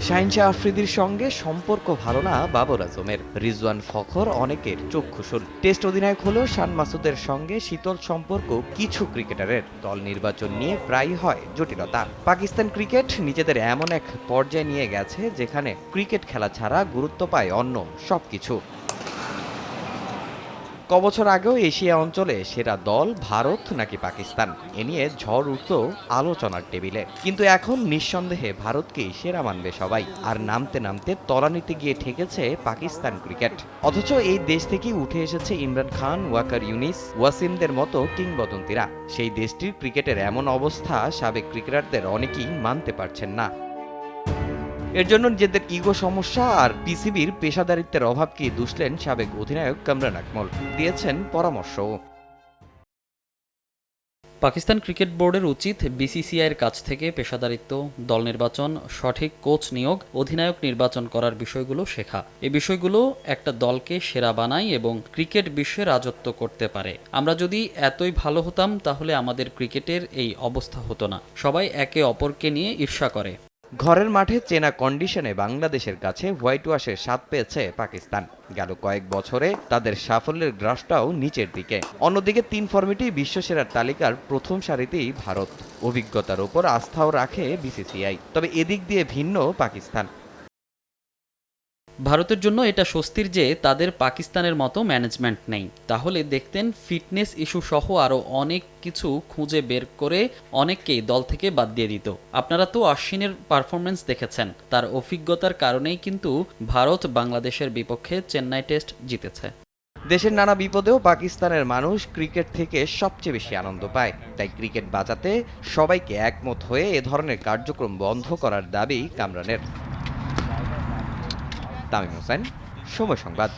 শাহিনশাহ আফ্রিদির সঙ্গে সম্পর্ক ভালো না বাবর আজমের। রিজওয়ান ফখর অনেকের চক্ষুশুল টেস্ট অধিনায়ক হলেও শান মাসুদের সঙ্গে শীতল সম্পর্ক কিছু ক্রিকেটারের। দল নির্বাচন নিয়ে প্রায় হয় জটিলতা। পাকিস্তান ক্রিকেট নিজেদের এমন এক পর্যায়ে নিয়ে গেছে যেখানে ক্রিকেট খেলা ছাড়া গুরুত্ব পায় অন্য সবকিছু। কবছর আগেও এশিয়া অঞ্চলে সেরা দল ভারত নাকি পাকিস্তান? এ নিয়ে ঝড় উঠত আলোচনার টেবিলে। কিন্তু এখন নিঃসন্দেহে ভারতকেই সেরা মানবে সবাই। আর নামতে নামতে তলানিতে গিয়ে ঠেকেছে পাকিস্তান ক্রিকেট। অথচ এই দেশ থেকেই উঠে এসেছে ইমরান খান, ওয়াকার ইউনিস, ওয়াসিমদের মতো কিংবদন্তিরা। সেই দেশটির ক্রিকেটের এমন অবস্থা সাবেক ক্রিকেটারদের অনেকেই মানতে পারছেন না। এর জন্য নিজেদের ইগো সমস্যা আর পিসিবির পেশাদারিত্বের অভাবকে দুষলেন সাবেক অধিনায়ক কামরান আকমল? দিয়েছেন পরামর্শ। পাকিস্তান ক্রিকেট বোর্ডের উচিত বিসিসিআইয়ের কাছ থেকে পেশাদারিত্ব, দল নির্বাচন, সঠিক কোচ নিয়োগ, অধিনায়ক নির্বাচন করার বিষয়গুলো শেখা। এই বিষয়গুলো একটা দলকে সেরা বানায় এবং ক্রিকেট বিশ্বে রাজত্ব করতে পারে। আমরা যদি এতই ভালো হতাম তাহলে আমাদের ক্রিকেটের এই অবস্থা হতো না। সবাই একে অপরকে নিয়ে ঈর্ষা করে। ঘরের মাঠে চেনা কন্ডিশনে বাংলাদেশের কাছে হোয়াইট ওয়াশের স্বাদ পেয়েছে পাকিস্তান। গেল কয়েক বছরে তাদের সাফল্যের গ্রাসটাও নিচের দিকে। অন্যদিকে তিন ফর্মেটেই বিশ্বসেরার তালিকার প্রথম সারিতেই ভারত। অভিজ্ঞতার ওপর আস্থাও রাখে বিসিসিআই। তবে এদিক দিয়ে ভিন্ন পাকিস্তান। ভারতের জন্য এটা স্বস্তির যে তাদের পাকিস্তানের মতো ম্যানেজমেন্ট নেই। তাহলে দেখতেন ফিটনেস ইস্যু সহ আরও অনেক কিছু খুঁজে বের করে অনেককেই দল থেকে বাদ দিয়ে দিত। আপনারা তো অশ্বিনের পারফরমেন্স দেখেছেন। তার অভিজ্ঞতার কারণেই কিন্তু ভারত বাংলাদেশের বিপক্ষে চেন্নাই টেস্ট জিতেছে। দেশের নানা বিপদেও পাকিস্তানের মানুষ ক্রিকেট থেকে সবচেয়ে বেশি আনন্দ পায়। তাই ক্রিকেট বাঁচাতে সবাইকে একমত হয়ে এ ধরনের কার্যক্রম বন্ধ করার দাবি কামরানের। তামিম হোসেন সময় সংবাদ।